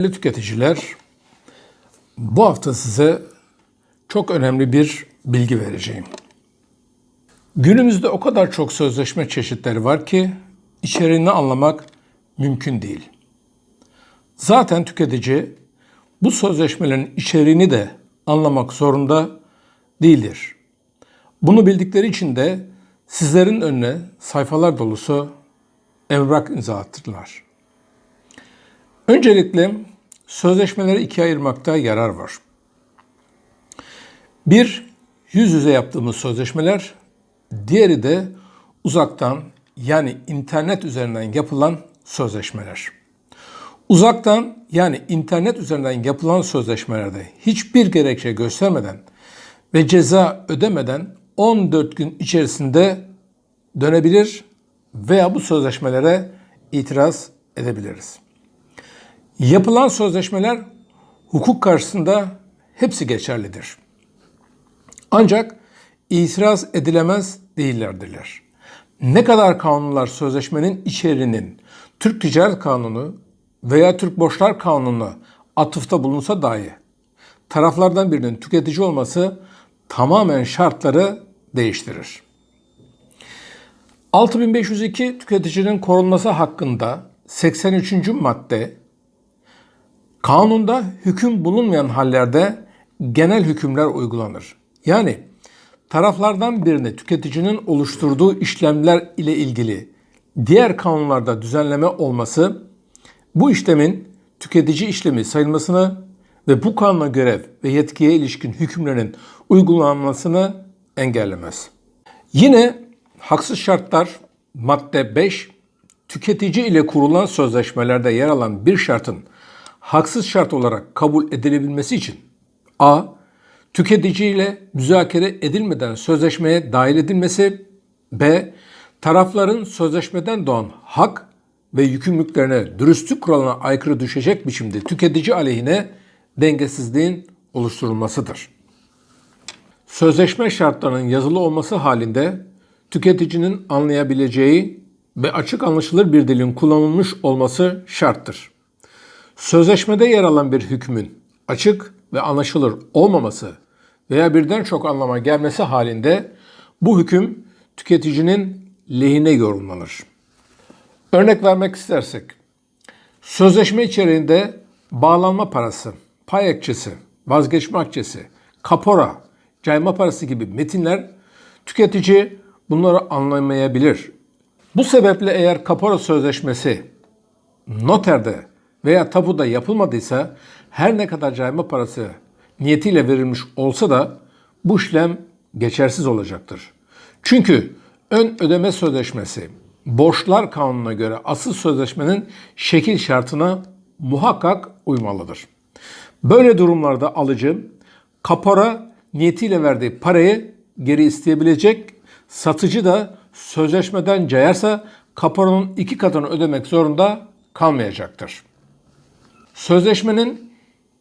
Değerli tüketiciler, bu hafta size çok önemli bir bilgi vereceğim. Günümüzde o kadar çok sözleşme çeşitleri var ki içeriğini anlamak mümkün değil. Zaten tüketici bu sözleşmelerin içeriğini de anlamak zorunda değildir. Bunu bildikleri için de sizlerin önüne sayfalar dolusu evrak imza attırdılar. Öncelikle sözleşmeleri ikiye ayırmakta yarar var. Bir, yüz yüze yaptığımız sözleşmeler, diğeri de uzaktan yani internet üzerinden yapılan sözleşmeler. Uzaktan yani internet üzerinden yapılan sözleşmelerde hiçbir gerekçe göstermeden ve ceza ödemeden 14 gün içerisinde dönebilir veya bu sözleşmelere itiraz edebiliriz. Yapılan sözleşmeler hukuk karşısında hepsi geçerlidir. Ancak itiraz edilemez değillerdirler. Ne kadar kanunlar sözleşmenin içeriğinin Türk Ticaret Kanunu veya Türk Borçlar Kanunu'na atıfta bulunsa dahi taraflardan birinin tüketici olması tamamen şartları değiştirir. 6502 tüketicinin korunması hakkında 83. madde kanunda hüküm bulunmayan hallerde genel hükümler uygulanır. Yani taraflardan birine tüketicinin oluşturduğu işlemler ile ilgili diğer kanunlarda düzenleme olması bu işlemin tüketici işlemi sayılmasını ve bu kanuna görev ve yetkiye ilişkin hükümlerin uygulanmasını engellemez. Yine haksız şartlar madde 5 tüketici ile kurulan sözleşmelerde yer alan bir şartın haksız şart olarak kabul edilebilmesi için a tüketici ile müzakere edilmeden sözleşmeye dahil edilmesi b tarafların sözleşmeden doğan hak ve yükümlülüklerine dürüstlük kuralına aykırı düşecek biçimde tüketici aleyhine dengesizliğin oluşturulmasıdır. Sözleşme şartlarının yazılı olması halinde tüketicinin anlayabileceği ve açık anlaşılır bir dilin kullanılmış olması şarttır. Sözleşmede yer alan bir hükmün açık ve anlaşılır olmaması veya birden çok anlama gelmesi halinde bu hüküm tüketicinin lehine yorumlanır. Örnek vermek istersek, sözleşme içeriğinde bağlanma parası, pay ekçesi, vazgeçme akçesi, kapora, cayma parası gibi metinler tüketici bunları anlamayabilir. Bu sebeple eğer kapora sözleşmesi noterde veya tapuda yapılmadıysa her ne kadar cayma parası niyetiyle verilmiş olsa da bu işlem geçersiz olacaktır. Çünkü ön ödeme sözleşmesi borçlar kanununa göre asıl sözleşmenin şekil şartına muhakkak uymalıdır. Böyle durumlarda alıcı kapora niyetiyle verdiği parayı geri isteyebilecek, satıcı da sözleşmeden cayarsa kaporanın iki katını ödemek zorunda kalmayacaktır. Sözleşmenin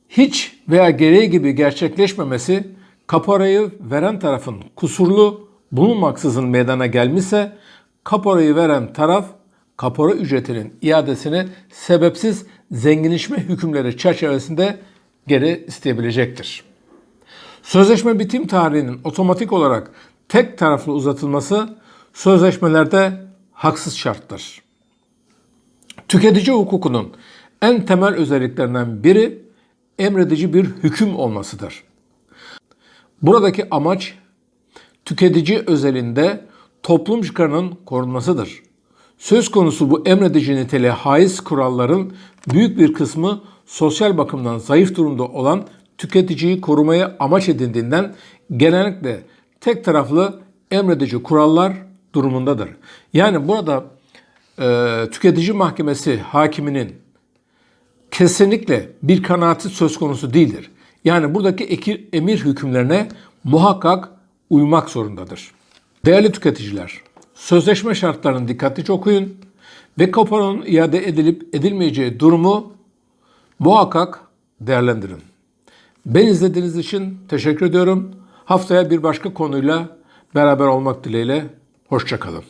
hiç veya gereği gibi gerçekleşmemesi kaporayı veren tarafın kusurlu bulunmaksızın meydana gelmişse kaporayı veren taraf kapora ücretinin iadesini sebepsiz zenginleşme hükümleri çerçevesinde geri isteyebilecektir. Sözleşme bitim tarihinin otomatik olarak tek taraflı uzatılması sözleşmelerde haksız şarttır. Tüketici hukukunun en temel özelliklerinden biri emredici bir hüküm olmasıdır. Buradaki amaç tüketici özelinde toplum çıkarının korunmasıdır. Söz konusu bu emredici niteliğe haiz kuralların büyük bir kısmı sosyal bakımdan zayıf durumda olan tüketiciyi korumaya amaç edindiğinden genellikle tek taraflı emredici kurallar durumundadır. Yani burada e, tüketici mahkemesi hakiminin kesinlikle bir kanaati söz konusu değildir. Yani buradaki emir hükümlerine muhakkak uymak zorundadır. Değerli tüketiciler, sözleşme şartlarını dikkatlice okuyun ve kaparonun iade edilip edilmeyeceği durumu muhakkak değerlendirin. Ben izlediğiniz için teşekkür ediyorum. Haftaya bir başka konuyla beraber olmak dileğiyle. Hoşçakalın.